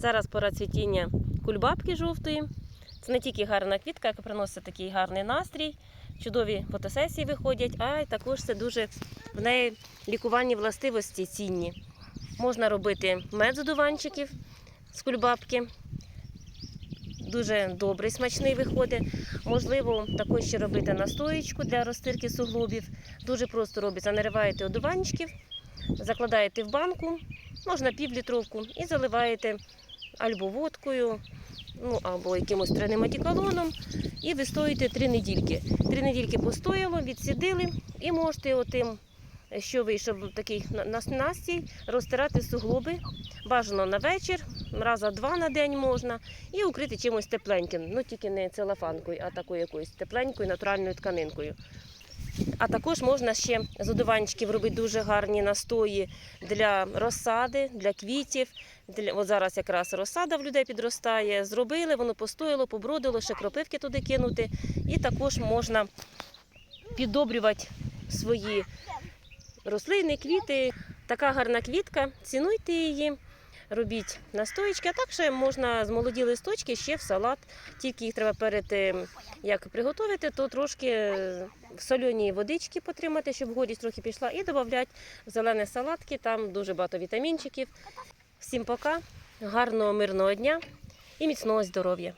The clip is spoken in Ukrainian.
Зараз пора цвітіння кульбабки жовтої. Це не тільки гарна квітка, яка приносить такий гарний настрій, чудові фотосесії виходять, а й також це дуже в неї лікувальні властивості цінні. Можна робити мед з одуванчиків з кульбабки. Дуже добрий, смачний виходить. Можливо, також ще робити настоєчку для розтирки суглобів. Дуже просто робиться. Нариваєте одуванчиків, закладаєте в банку, можна півлітровку, і заливаєте або водкою, ну або якимось треним одеколоном, і вистоїте три недільки. Три недільки постояло, відсідили, і можете отим, що вийшов такий на- на- настій, розтирати суглоби. Бажано на вечір, раза два на день можна, і укрити чимось тепленьким. Ну тільки не целофанкою, а такою якоюсь тепленькою натуральною тканинкою. А також можна ще з одуванчиків робити дуже гарні настої для розсади, для квітів. Для... От зараз якраз розсада в людей підростає. Зробили, воно постояло, побродило, ще кропивки туди кинути. І також можна піддобрювати свої рослини, квіти. Така гарна квітка, цінуйте її. Робіть настоїчки, а так ще можна з молоді листочки ще в салат. Тільки їх треба перед тим, як приготувати, то трошки в сольоній водички потримати, щоб горість трохи пішла, і додати зелені салатки, там дуже багато вітамінчиків. Всім пока, гарного мирного дня і міцного здоров'я!